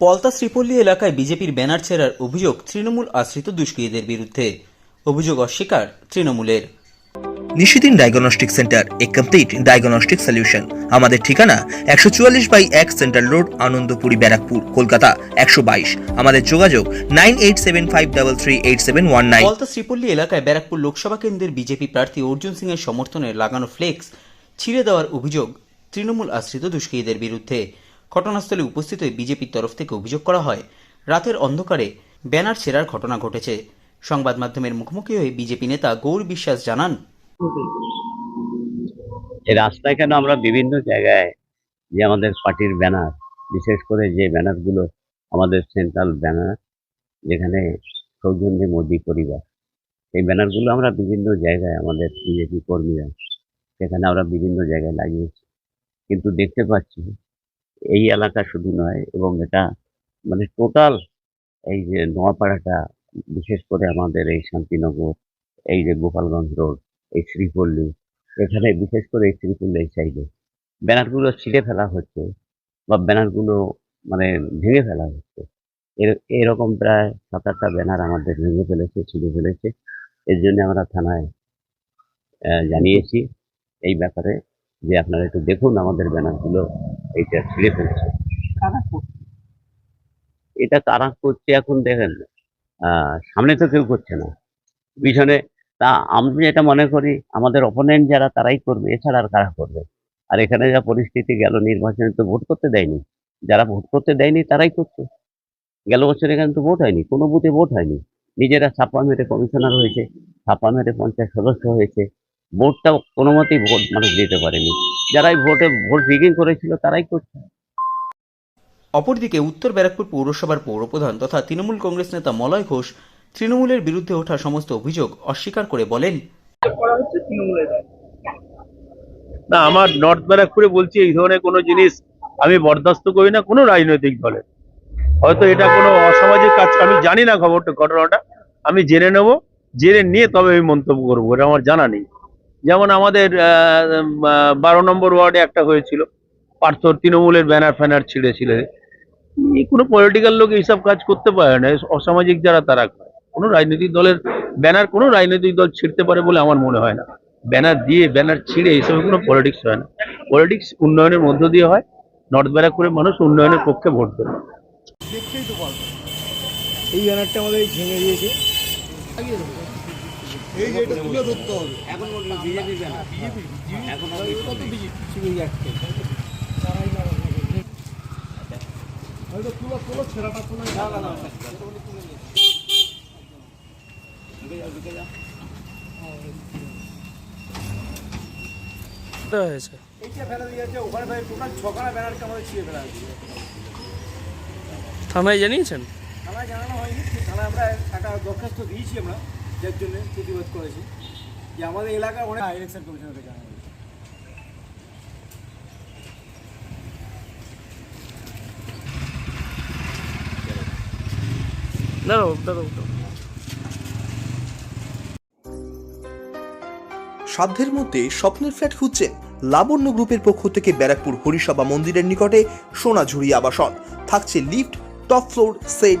পলতা শ্রীপল্লী এলাকায় বিজেপির ব্যানার ছেড়ার অভিযোগ তৃণমূল আশ্রিত দুষ্কৃতীদের বিরুদ্ধে। অভিযোগ অস্বীকার তৃণমূলের। Nishidin diagnostic centre a complete diagnostic solution আমাদের ঠিকানা একশো চুয়াল্লিশ বাই এক সেন্ট্রাল রোড আনন্দপুরি ব্যারাকপুর কলকাতা একশো বাইশ। আমাদের যোগাযোগ nine eight seven five double three eight seven one nine. Palta Sripalli এলাকায় ব্যারাকপুর লোকসভা কেন্দ্রের বিজেপি প্রার্থী অর্জুন সিং এর সমর্থনে লাগানো ফ্লেক্স ছিঁড়ে দেওয়ার অভিযোগ তৃণমূল আশ্রিত দুষ্কৃতীদের বিরুদ্ধে। ঘটনাস্থলে উপস্থিত হয়ে বিজেপির তরফ থেকে অভিযোগ করা হয়, রাতের অন্ধকারে ব্যানার ছেঁড়ার ঘটনা ঘটেছে। সংবাদ মাধ্যমের মুখোমুখি হয়ে বিজেপি নেতা গৌর বিশ্বাস জানান রাস্তায় কেন আমরা বিভিন্ন জায়গায় যে আমাদের পার্টির ব্যানার, বিশেষ করে যে ব্যানারগুলো আমাদের সেন্ট্রাল ব্যানার, যেখানে সৌজন্যে মোদী পরিবার এই ব্যানারগুলো আমরা বিভিন্ন জায়গায় আমাদের বিজেপি কর্মীরা, সেখানে আমরা বিভিন্ন জায়গায় লাগিয়েছি। কিন্তু দেখতে পাচ্ছি এই এলাকা শুধু নয়, এবং এটা মানে টোটাল এই যে নোয়াপাড়াটা, বিশেষ করে আমাদের এই শান্তিনগর, এই যে গোপালগঞ্জ রোড এই শ্রীপল্লী, এখানে বিশেষ করে এই শ্রীপল্লী এই সাইডে ব্যানারগুলো ছিঁড়ে ফেলা হচ্ছে, বা ব্যানারগুলো মানে ভেঙে ফেলা হচ্ছে। এর, এরকম প্রায় সাত আটটা ব্যানার আমাদের ভেঙে ফেলেছে, ছিঁড়ে ফেলেছে। এর জন্য আমরা থানায় জানিয়েছি এই ব্যাপারে যে আপনারা একটু দেখুন আমাদের ব্যানারগুলো। এইটা ছিঁড়ে ফেলছে। এটা কারা করছে এখন দেখেন আহ, সামনে তো কেউ করছে না। পিছনে তা আমি এটা মনে করি আমাদের অপোনেন্ট যারা তারাই করবে এছাড়া আর কারা করবে? আর এখানে যা পরিস্থিতি গেল নির্বাচনে তো ভোট করতে দেয়নি। যারা ভোট করতে দেয়নি তারাই করছে। গেল বছর এখানে তো ভোট হয়নি কোনো বুথে ভোট হয়নি। নিজেরা ছাপ্পা মেরে কমিশনার হয়েছে ছাপ্পা মেরে পঞ্চায়েত সদস্য হয়েছে। ভোটটা কোনো মতেই ভোট মানুষ দিতে পারেনি। যারাই ভোটে ভোট রিগিং করেছিল তারাই করছে। অপরদিকে উত্তর ব্যারাকপুর পৌরসভার পৌরপ্রধান তথা তৃণমূল কংগ্রেস নেতা মলয় ঘোষ তৃণমূলের বিরুদ্ধে ওঠা সমস্ত অভিযোগ অস্বীকার করে বলেন না আমার নর্থ ব্যারাকপুরে বলছি এই ধরনের কোনো জিনিস আমি বরদাস্ত করি না কোনো রাজনৈতিক দলের। হয়তো এটা কোনো অসামাজিক কাজ আমি জানি না খবরটা ঘটনাটা। আমি জেনে নেব জেনে নিয়ে তবে আমি মন্তব্য করব এটা আমার জানা নেই। যেমন আমাদের বারো নম্বর ওয়ার্ডে একটা হয়েছিল পার্থ তৃণমূলের ব্যানার ফ্যানার ছিঁড়েছিল। কোনো পলিটিক্যাল লোক এইসব কাজ করতে পারে না, অসামাজিক যারা তারা কোনো রাজনৈতিক দলের ব্যানার, কোনো রাজনৈতিক দল ছিঁড়তে পারে বলে আমার মনে হয় না। ব্যানার দিয়ে, ব্যানার ছিঁড়ে এইসব কোনো পলিটিক্স হয় না। পলিটিক্স উন্নয়নের মধ্য দিয়ে হয় নর্থ ব্যারাকপুরের মানুষ উন্নয়নের পক্ষে ভোট দেবে তো এই ব্যানারটা আমাদের ভেঙে দিয়েছে। এই যে এটা তুলে ধরতে হবে। এখন বিজেপি এখন বিজেপি একটাই। হয়তো তুলো তুলো ছেঁড়াটা তুলে না না না হয়েছে। এইটা ফেলা দিয়েছে ওখানে ফেলে টোটাল ছখানা ব্যানারকে আমাদের ছিঁড়ে ফেলা হয়েছে। থানায় জানিয়েছেন? থানায় জানানো হয়নি থানায় আমরা একটা দরখাস্ত দিয়েছি আমরা। যার জন্য প্রতিবাদ করেছি যে আমাদের এলাকার অনেক ইলেকশন দাঁড়াও দাঁড়াও। সাধ্যের মধ্যে স্বপ্নের ফ্ল্যাট খুঁজছেন লাবণ্য গ্রুপের পক্ষ থেকে ব্যারাকপুর হরিসভা মন্দিরের নিকটে সোনাঝুরি আবাসন থাকছে lift top floor set